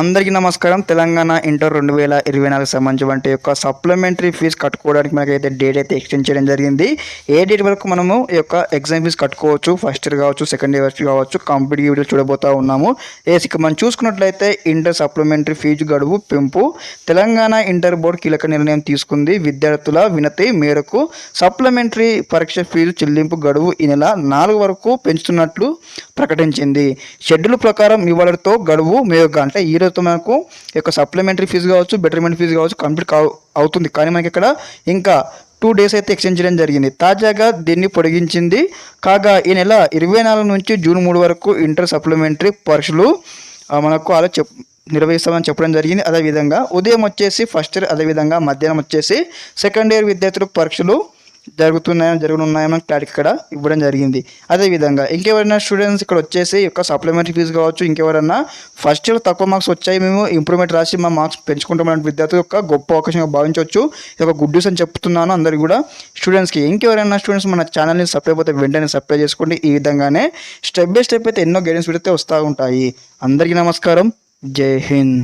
అందరికీ నమస్కారం. తెలంగాణ ఇంటర్ రెండు వేల ఇరవై నాలుగు సంబంధించి యొక్క సప్లిమెంటరీ ఫీజు కట్టుకోవడానికి మనకైతే డేట్ అయితే ఎక్స్టెండ్ చేయడం జరిగింది. ఏ డేట్ వరకు మనము ఈ యొక్క ఎగ్జామ్ ఫీజు కట్టుకోవచ్చు? ఫస్ట్ ఇయర్ కావచ్చు సెకండ్ ఇయర్ కావచ్చు కంప్లీట్ వీడియో చూడబోతా ఉన్నాము. ఏసిక మనం చూసుకున్నట్లయితే ఇంటర్ సప్లిమెంటరీ ఫీజు గడువు పెంపు. తెలంగాణ ఇంటర్ బోర్డు కీలక నిర్ణయం తీసుకుంది. విద్యార్థుల వినతి మేరకు సప్లిమెంటరీ పరీక్ష ఫీజు చెల్లింపు గడువు ఈ నెల నాలుగు వరకు పెంచుతున్నట్లు ప్రకటించింది. షెడ్యూల్ ప్రకారం ఇవ్వడంతో గడువు మేరకు అంటే ఈ రోజుతో మనకు. యొక్క సప్లిమెంటరీ ఫీజు కావచ్చు బెటర్మెంట్ ఫీజు కావచ్చు కంప్లీట్ అవుతుంది. కానీ మనకి ఇక్కడ ఇంకా టూ డేస్ అయితే ఎక్స్టెండ్ చేయడం జరిగింది. తాజాగా దీన్ని పొడిగించింది. కాగా ఈ నెల ఇరవై నాలుగు నుంచి జూన్ మూడు వరకు ఇంటర్ సప్లిమెంటరీ పరీక్షలు మనకు అలా చెప్ నిర్వహిస్తామని చెప్పడం జరిగింది. అదేవిధంగా ఉదయం వచ్చేసి ఫస్ట్ ఇయర్ అదేవిధంగా మధ్యాహ్నం వచ్చేసి సెకండ్ ఇయర్ విద్యార్థులకు పరీక్షలు జరుగుతున్నాయని జరగనున్నాయని క్లారిటీ ఇక్కడ ఇవ్వడం జరిగింది. అదేవిధంగా ఇంకెవరైనా స్టూడెంట్స్ ఇక్కడ వచ్చేసి ఈ యొక్క సప్లిమెంటరీ ఫీజు కావచ్చు ఇంకెవరైనా ఫస్ట్ ఇయర్ తక్కువ మార్క్స్ వచ్చాయి మేము ఇంప్రూవ్మెంట్ రాసి మా మార్క్స్ పెంచుకుంటామని విద్యార్థుల యొక్క గొప్ప అవకాశంగా భావించవచ్చు. ఇది ఒక గుడ్ న్యూస్ అని చెప్తున్నాను అందరికీ కూడా. స్టూడెంట్స్కి ఇంకెవరైనా స్టూడెంట్స్ మన ఛానల్ని సప్లై అయితే వెంటనే సప్లై చేసుకోండి. ఈ విధంగానే స్టెప్ బై స్టెప్ అయితే ఎన్నో గైడెన్స్ వీడియో వస్తూ ఉంటాయి. అందరికీ నమస్కారం. జై హింద్.